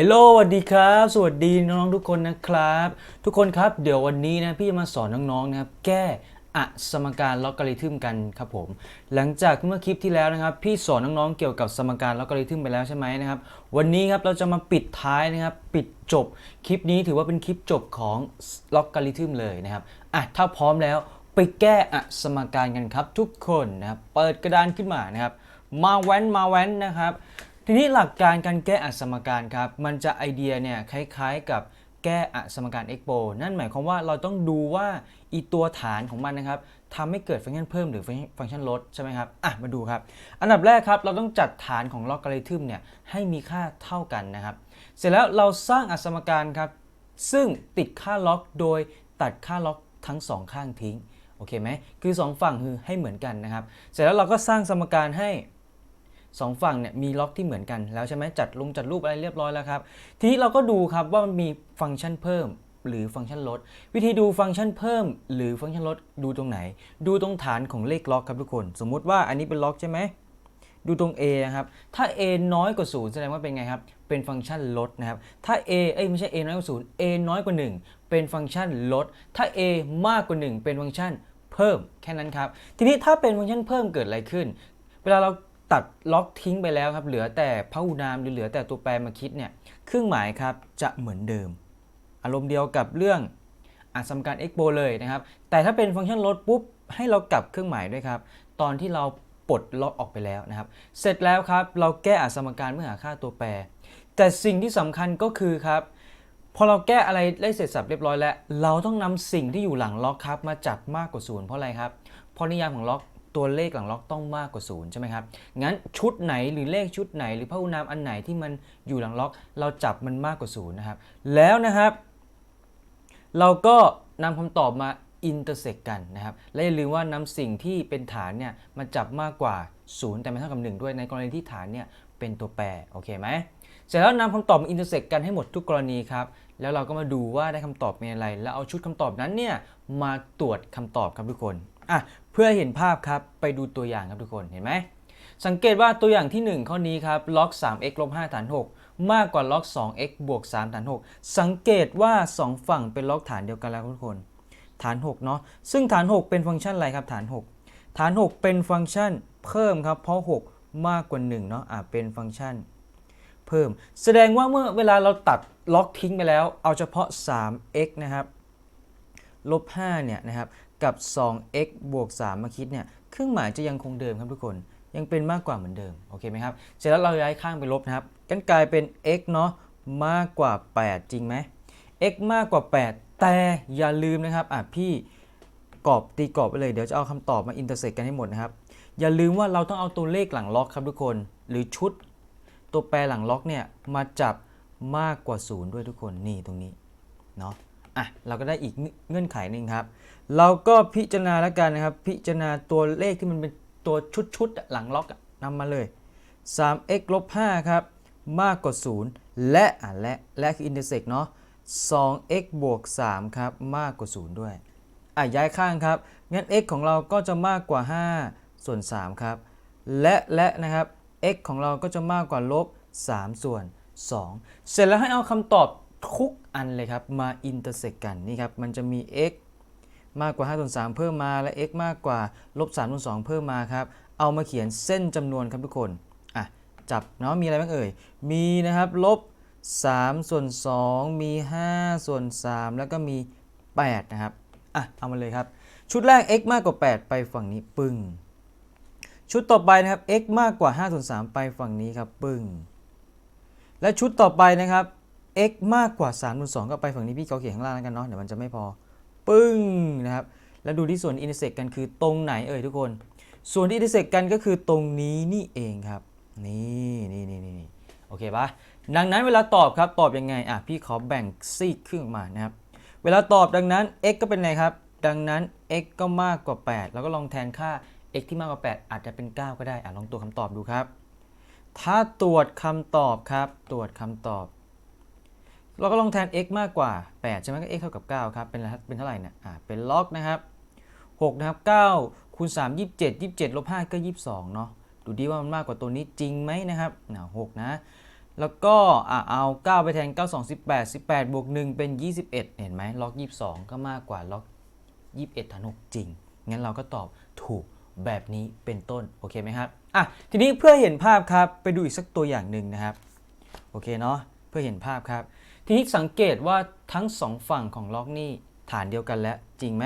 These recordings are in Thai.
ฮลโหลสวัสดีครับ สวัสดีน้องๆทุกคนนะครับ ทุกคนครับ เดี๋ยววันนี้นะพี่จะมาสอนน้องๆนะครับ แก้อะสมการลอกริทึมกันครับผม หลังจากเมื่อคลิปที่แล้วนะครับ พี่สอนน้องๆเกี่ยวกับสมการลอกริทึมไปแล้วใช่ไหมนะครับ วันนี้ครับเราจะมาปิดท้ายนะครับ ปิดจบคลิปนี้ถือว่าเป็นคลิปจบของลอกริทึมเลยนะครับอะถ้าพร้อมแล้วไปแก้อะสมการกันครับ ทุกคนนะครับเปิดกระดานขึ้นมานะครับ มาแว้นมาแว้นนะครับ ทีนี้หลักการการแก้อัสมการครับ มันจะไอเดียเนี่ยคล้ายๆกับแก้อัสมการ x p o นั่นหมายความว่าเราต้องดูว่าอีตัวฐานของมันนะครับทำให้เกิดฟังก์ชันเพิ่มหรือฟังก์ชันลดใช่ไหมครับอะมาดูครับ อันดับแรกครับเราต้องจัดฐานของลอกริทึมเนี่ยให้มีค่าเท่ากันนะครับ เสร็จแล้วเราสร้างอัสมการครับ ซึ่งติดค่าล็อกโดยตัดค่าล็อกทั้งสองข้างทิ้งโอเคไหมคือสองฝั่งคือให้เหมือนกันนะครับ เสร็จแล้วเราก็สร้างสมการให้ สองฝั่งเนี่ยมีล็อกที่เหมือนกันแล้วใช่ไหมจัดลงจัดรูปอะไรเรียบร้อยแล้วครับ ทีนี้เราก็ดูครับว่ามันมีฟังก์ชันเพิ่มหรือฟังก์ชันลด วิธีดูฟังก์ชันเพิ่ม หรือฟังก์ชันลดดูตรงไหน ดูตรงฐานของเลขล็อกครับทุกคน สมมุติว่าอันนี้เป็นล็อกใช่ไหมดูตรง a นะครับ ถ้า a น้อยกว่า 0 แสดงว่าเป็นไงครับ เป็นฟังก์ชันลดนะครับ ถ้า a เอ้ยไม่ใช่ a น้อยกว่า 0 a น้อยกว่า 1 เป็นฟังก์ชันลด ถ้า a มากกว่า 1 เป็นฟังก์ชันเพิ่มแค่นั้นครับ ทีนี้ถ้าเป็นฟังก์ชันเพิ่มเกิดอะไรขึ้น เวลาเรา ตัดล็อกทิ้งไปแล้วครับ เหลือแต่พหูนามหรือเหลือแต่ตัวแปรมาคิดเนี่ยเครื่องหมายครับจะเหมือนเดิม อารมณ์เดียวกับเรื่องอัสมการ expo เลยนะครับ แต่ถ้าเป็นฟังก์ชันลดปุ๊บให้เรากลับเครื่องหมายด้วยครับ ตอนที่เราปลดล็อกออกไปแล้วนะครับ เสร็จแล้วครับเราแก้อัสมการเมื่อหาค่าตัวแปร แต่สิ่งที่สำคัญก็คือครับพอเราแก้อะไรได้เสร็จสับเรียบร้อยแล้ว เราต้องนำสิ่งที่อยู่หลังล็อกครับมาจับมากกว่าศูนย์เพราะอะไรครับเพราะนิยามของล็อก ตัวเลขหลังล็อกต้องมากกว่าศูนย์ใช่ไหมครับ งั้นชุดไหนหรือเลขชุดไหน หรือพหุนามอันไหนที่มันอยู่หลังล็อก เราจับมันมากกว่าศูนย์นะครับ แล้วนะครับ เราก็นำคำตอบมาอินเตอร์เซกกันนะครับ และอย่าลืมว่านำสิ่งที่เป็นฐานเนี่ยมาจับมากกว่า0แต่ไม่เท่ากับ1ด้วยในกรณีที่ฐานเนี่ยเป็นตัวแปรโอเคไหมเสร็จแล้วนำคำตอบมาอินเตอร์เซกกันให้หมดทุกกรณีครับ แล้วเราก็มาดูว่าได้คำตอบเป็นอะไร แล้วเอาชุดคำตอบนั้นเนี่ยมาตรวจคำตอบครับทุกคน อะเพื่อเห็นภาพครับไปดูตัวอย่างครับทุกคนเห็นไหมสังเกตว่าตัวอย่างที่ 1 ข้อนี้ครับล็อก 3x ลบ5ฐาน 6 มากกว่าล็อก 2x บวก3ฐาน 6 สังเกตว่า 2 ฝั่งเป็นล็อกฐานเดียวกันแล้วทุกคน ฐาน 6 เนาะซึ่งฐาน 6 เป็นฟังก์ชันอะไรครับฐาน 6 ฐาน 6 เป็นฟังก์ชันเพิ่มครับเพราะ 6 มากกว่า1เนาะอะเป็นฟังก์ชัน เพิ่ม แสดงว่าเมื่อเวลาเราตัดล็อกทิ้งไปแล้ว เอาเฉพาะ 3x นะครับลบ5เนี่ยนะครับ กับ 2x บวก3มาคิดเนี่ยเครื่องหมายจะยังคงเดิมครับทุกคนยังเป็นมากกว่าเหมือนเดิมโอเคไหมครับเสร็จแล้วเราย้ายข้างไปลบนะครับกันกลายเป็น x เนาะมากกว่า 8 จริงไหม x มากกว่า 8 แต่อย่าลืมนะครับอะพี่กรอบตีกรอบไปเลยเดี๋ยวจะเอาคำตอบมาอินเตอร์เซกกันให้หมดนะครับอย่าลืมว่าเราต้องเอาตัวเลขหลังล็อกครับทุกคน หรือชุดตัวแปรหลังล็อกเนี่ยมาจับมากกว่า 0 ด้วยทุกคนนี่ตรงนี้เนาะอะเราก็ได้อีกเงื่อนไขหนึ่งครับ เราก็พิจารณาแล้วกันนะครับ พิจารณาตัวเลขที่มันเป็นตัวชุดๆหลังล็อกนำมาเลย 3x ลบ5ครับ มากกว่า 0 และอะและ และคืออินเตอร์เซกเนาะ 2x บวก3ครับ มากกว่า 0 ด้วย อะ ย้ายข้างครับ งั้น x ของเราก็จะมากกว่า 5 ส่วน 3 ครับ และและนะครับ x ของเราก็จะมากกว่าลบ 3 ส่วน 2 เสร็จแล้วให้เอาคำตอบทุกอันเลยครับ มาอินเตอร์เซกกัน นี่ครับ มันจะมี x มากกว่า5ส่วน3เพิ่มมาและ x มากกว่าลบ3ส่วน2เพิ่มมาครับ เอามาเขียนเส้นจำนวนครับทุกคนอะจับเนาะมีอะไรบ้างเอ่ย มีนะครับลบ3ส่วน2มี 5 ส่วน 3 แล้วก็มี 8 นะครับอะเอามาเลยครับ ชุดแรก x มากกว่า 8 ไปฝั่งนี้ปึ้งชุดต่อไปนะครับ x มากกว่า5ส่วน3ไปฝั่งนี้ครับปึ้งและชุดต่อไปนะครับ x มากกว่า3ส่วน2ก็ไปฝั่งนี้พี่เขาเขียนข้างล่างแล้วกันเนาะเดี๋ยวมันจะไม่พอ ปึ้งนะครับ แล้วดูที่ส่วนอินเตอร์เซกกันคือตรงไหนเอ่ยทุกคน ส่วนที่อินเตอร์เซกกันก็คือตรงนี้นี่เองครับ นี่นี่นี่นี่โอเคปะดังนั้นเวลาตอบครับตอบยังไงอะพี่ขอแบ่งซีกครึ่งมานะครับ เวลาตอบดังนั้น x ก็เป็นไงครับ ดังนั้น x ก็มากกว่า 8 แล้วก็ลองแทนค่า x ที่มากกว่า 8 อาจจะเป็น 9 ก็ได้อะลองตัวคำตอบดูครับ ถ้าตรวจคำตอบครับ ตรวจคำตอบ เราก็ลองแทน x มากกว่า 8 ใช่ไหมก็ x เท่ากับ 9 ครับ เป็นอะไรเป็นเท่าไหร่เนี่ยอ่าเป็นล็อกนะครับ6นะครับ9คูณ3 27 27ลบ5ก็ 22 เนาะดูดีว่ามันมากกว่าตัวนี้จริงไหมนะครับนะ6นะ แล้วก็อะเอา 9 ไปแทน 9 2 18 18บวก1เป็น 21 เห็นไหมล็อก 22 ก็มากกว่าล็อก 21ฐาน6จริง งั้นเราก็ตอบถูกแบบนี้เป็นต้น โอเคไหมครับอะทีนี้เพื่อเห็นภาพครับ ไปดูอีกสักตัวอย่างหนึ่งนะครับ โอเคเนาะเพื่อเห็นภาพครับ ทีนี้สังเกตว่าทั้งสองฝั่งของล็อกนี่ฐานเดียวกันแล้วจริงไหม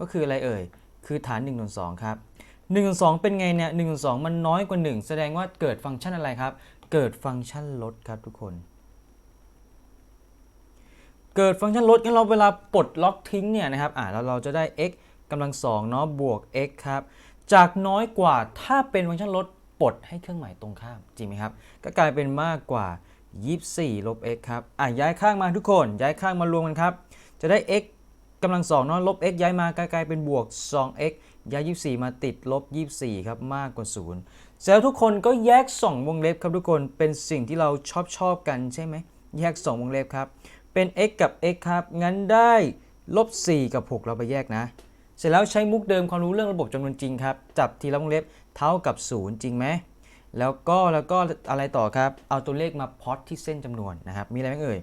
ก็คืออะไรเอ่ย คือฐาน1น2ครับ1น2เป็นไงเนี่ย1น2มันน้อยกว่า 1 แสดงว่าเกิดฟังก์ชันอะไรครับ เกิดฟังก์ชันลดครับทุกคน เกิดฟังก์ชันลดงั้นเราเวลาปลดล็อกทิ้งเนี่ยนะครับอ่าเราเราจะได้ x กำลังสองเนาะบวก x ครับจากน้อยกว่าถ้าเป็นฟังก์ชันลดปลดให้เครื่องหมายตรงข้ามจริงไหมครับ ก็กลายเป็นมากกว่า 24 ลบ x ครับ อะย้ายข้างมาทุกคน ย้ายข้างมารวมกันครับ จะได้ x กำลังสองเนาะ ลบ x ย้ายมากลายเป็นบวก 2x ย้าย 24 มาติดลบ 24 ครับ มากกว่า 0 แล้วทุกคนก็แยก 2 วงเล็บครับทุกคน เป็นสิ่งที่เราชอบชอบกันใช่ไหม แยก 2 วงเล็บครับ เป็น x กับ x ครับ งั้นได้ลบ 4 กับ 6 เราไปแยกนะ เสร็จแล้วใช้มุกเดิมความรู้เรื่องระบบจำนวนจริงครับ จับทีละวงเล็บเท่ากับ 0 จริงไหม แล้วก็แล้วก็อะไรต่อครับ เอาตัวเลขมาพอตที่เส้นจำนวนนะครับ มีอะไรบ้างเอ่ย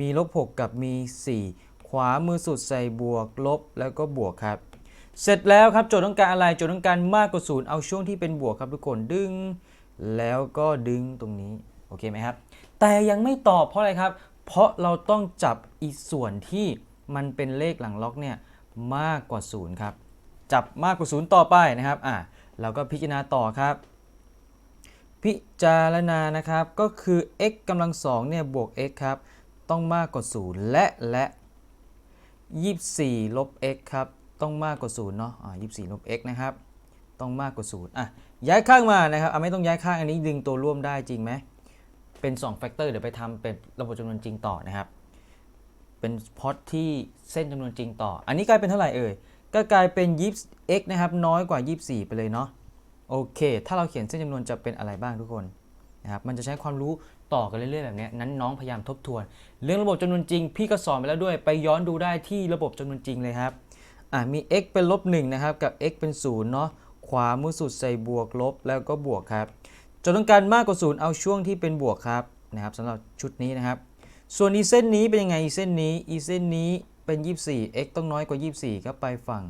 มีลบ6กับมี 4 ขวามือสุดใส่บวกลบแล้วก็บวกครับ เสร็จแล้วครับโจทย์ต้องการอะไรโจทย์ต้องการมากกว่า0เอาช่วงที่เป็นบวกครับทุกคนดึง แล้วก็ดึงตรงนี้โอเคไหมครับ แต่ยังไม่ตอบเพราะอะไรครับ เพราะเราต้องจับอีส่วนที่มันเป็นเลขหลังล็อกเนี่ยมากกว่า0ครับจับมากกว่า0ต่อไปนะครับอะเราก็พิจารณาต่อครับ พิจารณานะครับ ก็คือ x กำลังสองเนี่ยบวก x ครับ ต้องมากกว่า 0 และและ24ลบ x ครับ ต้องมากกว่า0เนาะอ่า24ลบ x นะครับ ต้องมากกว่า0อะ ย้ายข้างมานะครับอะไม่ต้องย้ายข้างอันนี้ดึงตัวร่วมได้จริงไหม เป็น2แฟกเตอร์เดี๋ยวไปทำเป็นระบบจำนวนจริงต่อนะครับ เป็นพอตที่เส้นจำนวนจริงต่อ อันนี้กลายเป็นเท่าไหร่เอ่ย ก็กลายเป็น20 x นะครับ น้อยกว่า 24 ไปเลยเนาะ โอเค ถ้าเราเขียนเส้นจำนวนจะเป็นอะไรบ้างทุกคนนะครับมันจะใช้ความรู้ต่อกันเรื่อยๆแบบนี้นั้นน้องพยายามทบทวน เรื่องระบบจำนวนจริง พี่ก็สอนไปแล้วด้วย ไปย้อนดูได้ที่ระบบจำนวนจริงเลยครับอะมี x เป็นลบ1นะครับกับ x เป็น0เนาะขวามือสุดใส่บวกลบแล้วก็บวกครับจนต้องการมากกว่า0เอาช่วงที่เป็นบวกครับนะครับสำหรับชุดนี้นะครับ ส่วนอีเส้นนี้เป็นยังไงอีเส้นนี้อีเส้นนี้เป็น 24 x ต้องน้อยกว่า 24 ก็ไปฝั่ง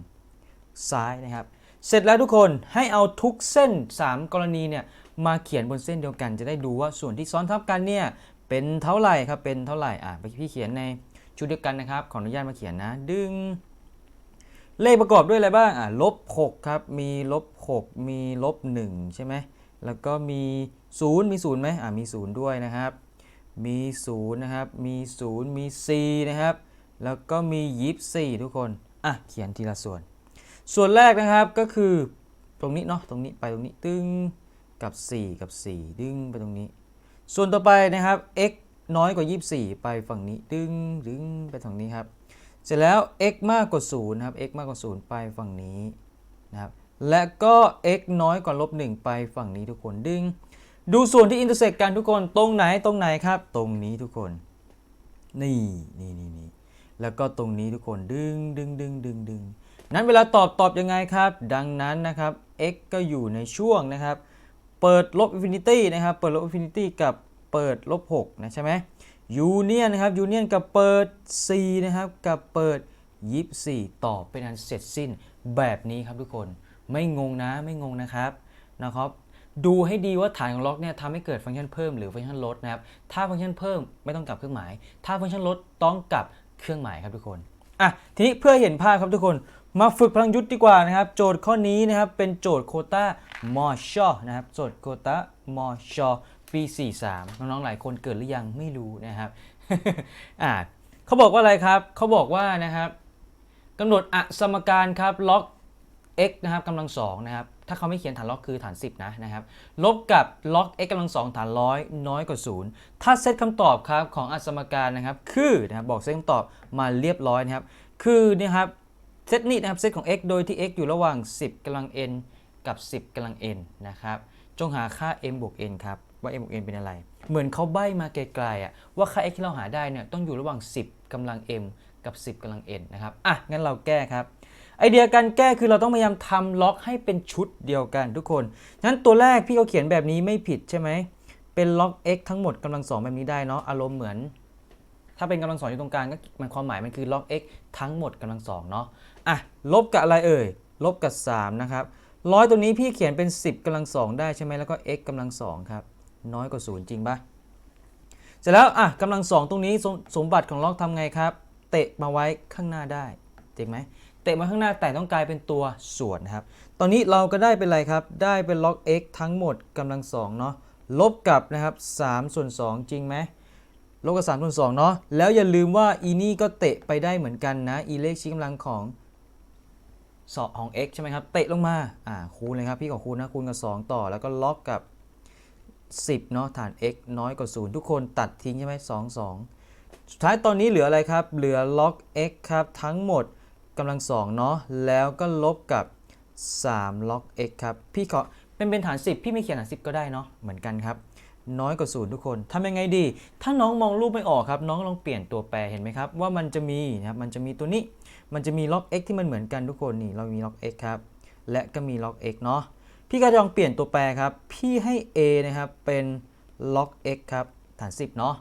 ซ้ายนะครับ เสร็จแล้วทุกคนให้เอาทุกเส้น 3 กรณีเนี่ยมาเขียนบนเส้นเดียวกัน จะได้ดูว่าส่วนที่ซ้อนทับกันเนี่ยเป็นเท่าไหร่ครับเป็นเท่าไหร่อะพี่เขียนในชุดเดียวกันนะครับขออนุญาตมาเขียนนะ ดึง เลขประกอบด้วยอะไรบ้างอะลบ6ครับมีลบ6มีลบ1ใช่ไหมแล้วก็มี0มี0ไหมอะมี0ด้วยนะครับ มี0นะครับมี0มี4นะครับแล้วก็มี24ทุกคนอะเขียนทีละส่วน ส่วนแรกนะครับก็คือตรงนี้เนาะตรงนี้ไปตรงนี้ตึงกับ 4 กับ 4 ดึงไปตรงนี้ ส่วนต่อไปนะครับ x น้อยกว่า 24 ไปฝั่งนี้ดึงดึงไปฝั่งนี้ครับ เสร็จแล้ว x มากกว่า0นะครับ x มากกว่า 0 ไปฝั่งนี้นะครับและก็ x น้อยกว่าลบ1ไปฝั่งนี้ทุกคนดึง ดูส่วนที่อินเตอร์เซกกันทุกคนตรงไหนตรงไหนครับ ตรงนี้ทุกคน นี่นี่นี่นี่แล้วก็ตรงนี้ทุกคนดึงดึงดึงดึงดึง นั้นเวลาตอบตอบยังไงครับ ดังนั้นนะครับ x ก็อยู่ในช่วงนะครับ เปิดลบอินฟินิตี้นะครับ เปิดลบอินฟินิตี้กับเปิดลบ6นะใช่ไหมยูเนียนนะครับยูเนียนกับเปิด 4 นะครับ กับเปิด 24 ตอบเป็นอันเสร็จสิ้นแบบนี้ครับทุกคนไม่งงนะไม่งงนะครับนะครับ ดูให้ดีว่าฐานของล็อกเนี่ยทำให้เกิดฟังก์ชันเพิ่มหรือฟังก์ชันลดนะครับถ้าฟังก์ชันเพิ่มไม่ต้องกลับเครื่องหมาย ถ้าฟังก์ชันลดต้องกลับเครื่องหมายครับทุกคนอะทีนี้เพื่อเห็นภาพครับทุกคน มาฝึกพลังยุทธดีกว่านะครับ โจทย์ข้อนี้นะครับเป็นโจทย์โคต้ามอชอนะครับโจทย์โคต้ามอชอปี 43 น้องๆหลายคนเกิดหรือยังไม่รู้นะครับอ่าเขาบอกว่าอะไรครับเขาบอกว่านะครับกำหนดอสมการครับล็อก x นะครับกำลังสองนะครับถ้าเขาไม่เขียนฐานล็อกคือฐาน 10 นะนะครับลบกับล็อก x กำลังสองฐานร้อยน้อยกว่า 0 ถ้าเซตคำตอบครับของอสมการนะครับคือนะครับบอกเซตคำตอบมาเรียบร้อยนะครับคือนะครับ เซตนี้นะครับเซตของ x โดยที่ x อยู่ระหว่าง 10กำลัง n กับ 10กำลัง n นะครับ จงหาค่า m บวก n ครับ ว่า m บวก n เป็นอะไร เหมือนเขาใบ้มาไกลๆอะว่าค่า x ที่เราหาได้เนี่ยต้องอยู่ระหว่าง 10กำลัง m กับ 10กำลัง n นะครับ อะ งั้นเราแก้ครับ ไอเดียการแก้คือเราต้องพยายามทำล็อกให้เป็นชุดเดียวกันทุกคนงั้นตัวแรกพี่เขาเขียนแบบนี้ไม่ผิดใช่ไหมเป็นล็อก x ทั้งหมดกำลังสองแบบนี้ได้เนาะอารมณ์เหมือน ถ้าเป็นกำลังสองอยู่ตรงกลางก็มันความหมายมันคือล็อก x ทั้งหมดกำลังสองเนาะอะลบกับอะไรเอ่ยลบกับ3นะครับร้อยตัวนี้พี่เขียนเป็น 10กำลังสองได้ใช่ไหมแล้วก็ x กำลังสองครับน้อยกว่า0จริงปะเสร็จแล้วอะกำลังสองตรงนี้สมสมบัติของล็อกทำไงครับ เตะมาไว้ข้างหน้าได้จริงไหมเตะมาข้างหน้าแต่ต้องกลายเป็นตัวส่วนนะครับ ตอนนี้เราก็ได้เป็นอะไรครับ ได้เป็นล็อก x ทั้งหมดกำลังสองเนาะลบกับนะครับ3ส่วน2จริงไหม ลบกับ3ส่วน2เนาะแล้วอย่าลืมว่าอีนี่ก็เตะไปได้เหมือนกันนะอีเลขชี้กำลังของสองของ x ใช่ไหมครับ เตะลงมา อ่า คูณเลยครับ พี่ขอคูณนะ คูณกับ 2 ต่อ แล้วก็ล็อกกับ 10 เนาะ ฐาน x น้อยกว่า 0 ทุกคนตัดทิ้งใช่ไหม2 2สุดท้ายตอนนี้เหลืออะไรครับ เหลือล็อก x ครับ ทั้งหมดกำลัง2เนาะ แล้วก็ลบกับ3ล็อก x ครับ พี่ขอเป็นเป็นฐาน 10 พี่ไม่เขียนฐาน 10 ก็ได้เนาะ เหมือนกันครับ น้อยกว่าศูนย์ทุกคนทำยังไงดี ถ้าน้องมองรูปไม่ออกครับ น้องลองเปลี่ยนตัวแปรเห็นไหมครับ ว่ามันจะมีนะครับมันจะมีตัวนี้ มันจะมีล็อก x ที่มันเหมือนกันทุกคนนี่เรามีล็อก x ครับ และก็มีล็อก x เนาะพี่ก็จะลองเปลี่ยนตัวแปรครับ พี่ให้ a นะครับเป็นล็อก x ครับฐาน 10 เนาะ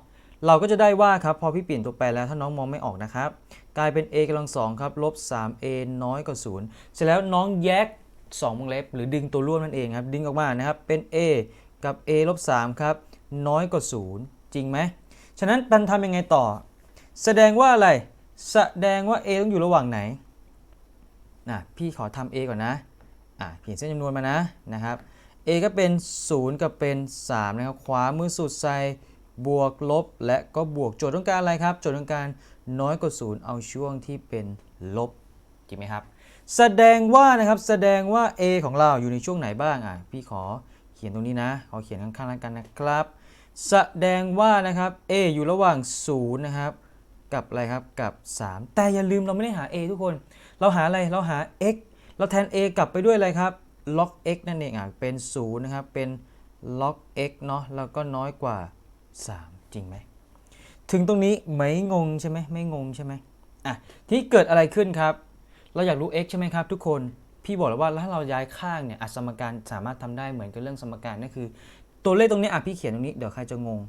เราก็จะได้ว่าครับพอพี่เปลี่ยนตัวแปรแล้วถ้าน้องมองไม่ออกนะครับ กลายเป็น a กำลังสองครับลบ 3a น้อยกว่า0เสร็จแล้วน้องแยก2วงเล็บ หรือดึงตัวร่วมนั่นเองครับดึงออกมานะครับเป็น a กับ a ลบ3ครับ น้อยกว่า 0 จริงไหม ฉะนั้นมันทำยังไงต่อ แสดงว่าอะไร แสดงว่า a ต้องอยู่ระหว่างไหนนะพี่ขอทำ a ก่อนนะอะเขียนเส้นจำนวนมานะนะครับ a ก็เป็น 0 กับเป็น 3 นะครับขวามือสุดใส่บวกลบ และก็บวกโจทย์ต้องการอะไรครับ โจทย์ต้องการน้อยกว่า 0 เอาช่วงที่เป็นลบจริงไหมครับ แสดงว่านะครับแสดงว่า a ของเราอยู่ในช่วงไหนบ้างอะพี่ขอ ขียนตรงนี้นะขอเขียนข้างๆแล้วกันนะครับ แสดงว่านะครับ a อยู่ระหว่าง0นะครับกับอะไรครับกับ 3 แต่อย่าลืมเราไม่ได้หา a ทุกคน เราหาอะไรเราหา x เราแทน a กลับไปด้วยอะไรครับ log x นั่นเองอะเป็น0นะครับเป็น log x เนาะแล้วก็น้อยกว่า 3 จริงไหมถึงตรงนี้ไม่งงใช่ไหมไม่งงใช่ไหมอะที่เกิดอะไรขึ้นครับ เราอยากรู้ x ใช่ไหมครับทุกคน พี่บอกแล้วว่าถ้าเราย้ายข้างเนี่ยอสมการสามารถทำได้เหมือนกับเรื่องสมการนั่นคือ ตัวเลขตรงนี้อะพี่เขียนตรงนี้เดี๋ยวใครจะงง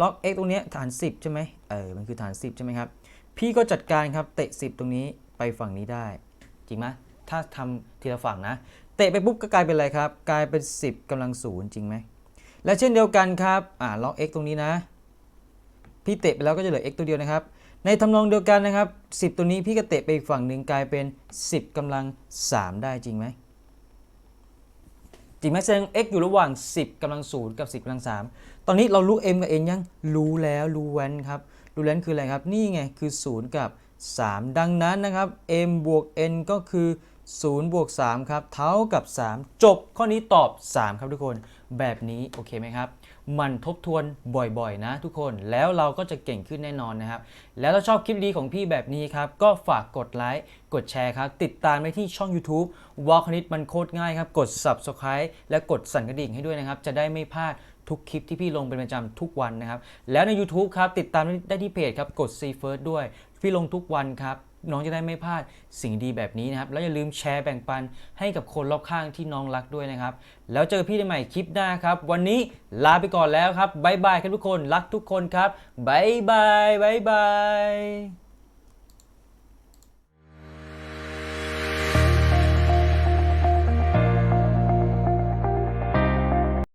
log x ตรงนี้ฐาน 10 ใช่ไหมเออมันคือฐาน 10 ใช่ไหมครับ พี่ก็จัดการครับเตะ 10 ตรงนี้ไปฝั่งนี้ได้ จริงไหมถ้าทำทีละฝั่งนะ เตะไปปุ๊บก็กลายเป็นอะไรครับ กลายเป็น 10กำลังศูนย์จริงไหม และเช่นเดียวกันครับอ่า log x ตรงนี้นะ พี่เตะไปแล้วก็จะเหลือ x ตัวเดียวนะครับ ในทำนองเดียวกันนะครับ 10 ตัวนี้พี่ก็เตะไปอีกฝั่งหนึ่งกลายเป็น 10กำลัง 3 ได้จริงไหมจริงไหมแสดง x อยู่ระหว่าง 10กำลัง 0 กับ 10กำลัง 3 ตอนนี้เรารู้ m กับ n ยังรู้แล้วรู้แว้นครับ รู้แว้นคืออะไรครับ นี่ไงคือ 0 กับ 3 ดังนั้นนะครับ m บวก n ก็คือ0บวก3ครับ เท่ากับ 3 จบข้อนี้ตอบ 3 ครับทุกคน แบบนี้ โอเคไหมครับ มันทบทวนบ่อยๆนะทุกคนแล้วเราก็จะเก่งขึ้นแน่นอนนะครับ แล้วถ้าชอบคลิปดีของพี่แบบนี้ครับ ก็ฝากกดไลค์กดแชร์ครับ ติดตามได้ที่ช่อง YouTube วอลคณิตมันโคตรง่ายครับ กด Subscribe และกดสั่นกระดิ่งให้ด้วยนะครับ จะได้ไม่พลาดทุกคลิปที่พี่ลงเป็นประจำทุกวันนะครับ แล้วใน YouTube ครับ ติดตามได้ที่เพจครับ กด See First ด้วย พี่ลงทุกวันครับ น้องจะได้ไม่พลาดสิ่งดีแบบนี้นะครับ แล้วอย่าลืมแชร์แบ่งปันให้กับคนรอบข้างที่น้องรักด้วยนะครับ แล้วเจอพี่ได้ใหม่คลิปหน้าครับ วันนี้ลาไปก่อนแล้วครับบายบายครับทุกคนรักทุกคนครับบายบายบายบาย